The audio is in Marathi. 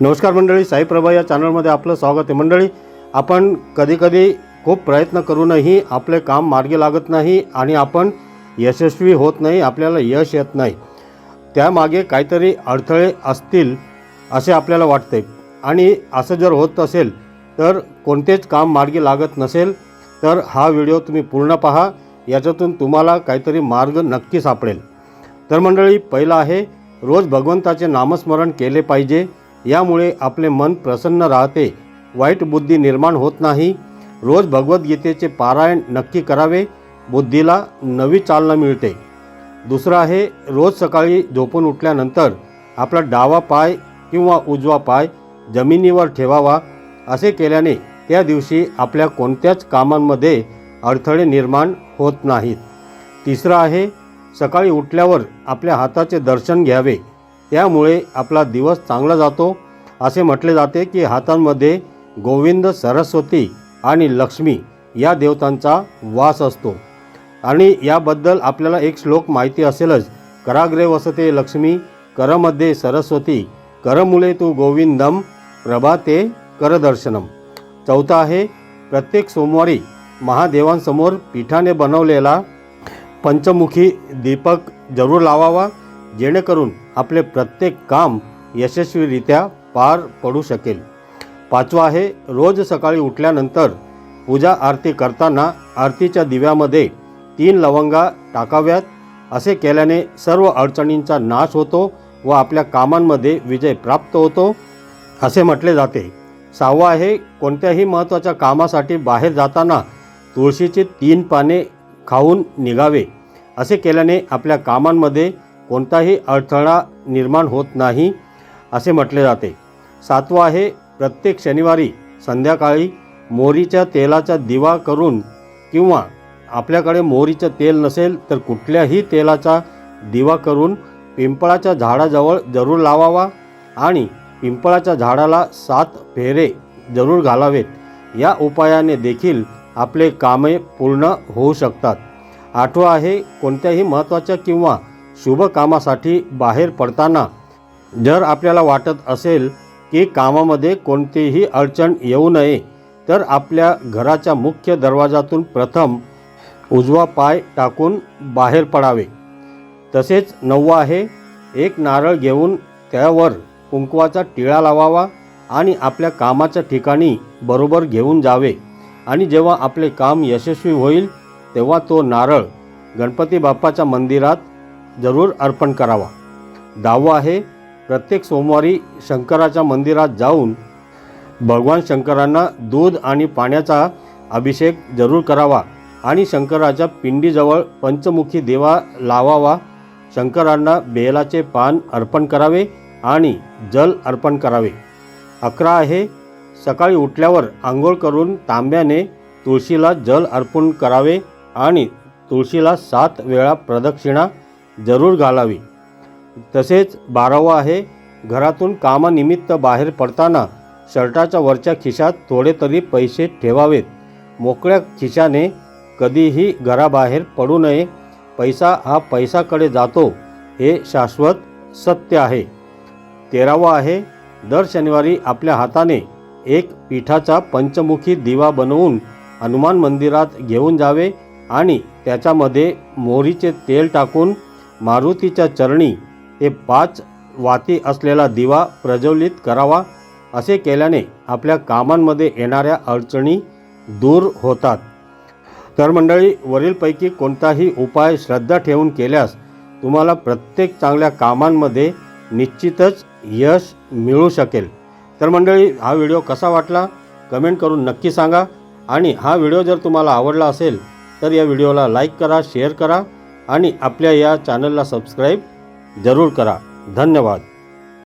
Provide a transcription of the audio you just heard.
नमस्कार मंडळी साईप्रभा या चॅनलमध्ये आपलं स्वागत आहे. मंडळी आपण कधीकधी खूप प्रयत्न करूनही आपले काम मार्गी लागत नाही आणि आपण यशस्वी होत नाही आपल्याला यश येत नाही. त्यामागे काहीतरी अडथळे असतील असे आपल्याला वाटते. आणि असं जर होत असेल तर कोणतेच काम मार्गी लागत नसेल तर हा व्हिडिओ तुम्ही पूर्ण पहा. याच्यातून तुम्हाला काहीतरी मार्ग नक्की सापडेल. तर मंडळी पहिलं आहे रोज भगवंताचे नामस्मरण केले पाहिजे. यामुळे आपले मन प्रसन्न राहते. वाईट बुद्धी निर्माण होत नाही. रोज भगवद्गीतेचे पारायण नक्की करावे. बुद्धीला नवी चालना मिळते. दुसरं आहे रोज सकाळी झोपून उठल्यानंतर आपला डावा पाय किंवा उजवा पाय जमिनीवर ठेवावा. असे केल्याने त्या दिवशी आपल्या कोणत्याच कामांमध्ये अडथळे निर्माण होत नाहीत. तिसरं आहे सकाळी उठल्यावर आपल्या हाताचे दर्शन घ्यावे. त्यामुळे आपला दिवस चांगला जातो असे म्हटले जाते की हातांमध्ये गोविंद सरस्वती आणि लक्ष्मी या देवतांचा वास असतो. आणि याबद्दल आपल्याला एक श्लोक माहिती असेलच. कराग्रे वसते लक्ष्मी करमध्ये सरस्वती करमुले तू गोविंदम प्रभाते करदर्शनम. चौथा आहे प्रत्येक सोमवारी महादेवांसमोर पीठाने बनवलेला पंचमुखी दीपक जरूर लावावा. जेणेकरून आपले प्रत्येक काम यशस्वीरित्या पार पडू शकेल. पाचवा आहे रोज सकाळी उठल्यानंतर पूजा आरती करताना आरतीच्या दिव्यामध्ये तीन लवंगा टाकाव्यात. असे केल्याने सर्व अडचणींचा नाश होतो व आपल्या कामांमध्ये विजय प्राप्त होतो. असे म्हटले जाते. सहावा आहे कोणत्याही महत्त्वाच्या कामासाठी बाहेर जाताना तुळशीची तीन पाने खाऊन निघावे. असे केल्याने आपल्या कामांमध्ये कोणताही अडथळा निर्माण होत नाही असे म्हटले जाते. सातवा आहे प्रत्येक शनिवारी संध्याकाळी मोहरीच्या तेलाचा दिवा करून किंवा आपल्याकडे मोहरीचं तेल नसेल तर कुठल्याही तेलाचा दिवा करून पिंपळाच्या झाडाजवळ जरूर लावावा आणि पिंपळाच्या झाडाला सात फेरे जरूर घालावेत. या उपायाने देखील आपले कामे पूर्ण होऊ शकतात. आठवा आहे कोणत्याही महत्त्वाच्या किंवा शुभ कामासाठी बाहेर पडताना जर आपल्याला वाटत असेल की कामामध्ये कोणतीही अडचण येऊ नये तर आपल्या घराच्या मुख्य दरवाजातून प्रथम उजवा पाय टाकून बाहेर पडावे. तसेच नववा आहे एक नारळ घेऊन त्यावर कुंकवाचा टिळा लावावा आणि आपल्या कामाच्या ठिकाणी बरोबर घेऊन जावे. आणि जेव्हा आपले काम यशस्वी होईल तेव्हा तो नारळ गणपती बाप्पाच्या मंदिरात जरूर अर्पण करावा. दहावं आहे प्रत्येक सोमवारी शंकराच्या मंदिरात जाऊन भगवान शंकरांना दूध आणि पाण्याचा अभिषेक जरूर करावा आणि शंकराच्या पिंडीजवळ पंचमुखी देवा लावावा. शंकरांना बेलाचे पान अर्पण करावे आणि जल अर्पण करावे. अकरा आहे सकाळी उठल्यावर आंघोळ करून तांब्याने तुळशीला जल अर्पण करावे आणि तुळशीला सात वेळा प्रदक्षिणा जरूर घालावी. तसेच बारावा आहे घरातून कामानिमित्त बाहेर पडताना शर्टाच्या वरच्या खिशात थोडे तरी पैसे ठेवावेत. मोकळ्या खिशाने कधीही घराबाहेर पडू नये पैसा हा पैसाकडे जातो हे शाश्वत सत्य आहे. तेरावा आहे दर शनिवारी आपल्या हाताने एक पिठाचा पंचमुखी दिवा बनवून हनुमान मंदिरात घेऊन जावे आणि त्याच्यामध्ये मोहरीचे तेल टाकून मारुतीच्या चरणी हे पाच वाती असलेला दिवा प्रज्वलित करावा असे केल्याने आपल्या कामांमध्ये येणाऱ्या अडचणी दूर होतात. तर मंडळी वरीलपैकी कोणताही उपाय श्रद्धा ठेवून केल्यास तुम्हाला प्रत्येक चांगल्या कामांमध्ये निश्चितच यश मिळू शकेल. तर मंडळी हा व्हिडिओ कसा वाटला? कमेंट करून नक्की सांगा. आणि हा व्हिडिओ जर तुम्हाला आवडला असेल तर या व्हिडिओला लाईक करा शेअर करा. आणि आपल्या या चॅनलला सबस्क्राईब जरूर करा. धन्यवाद.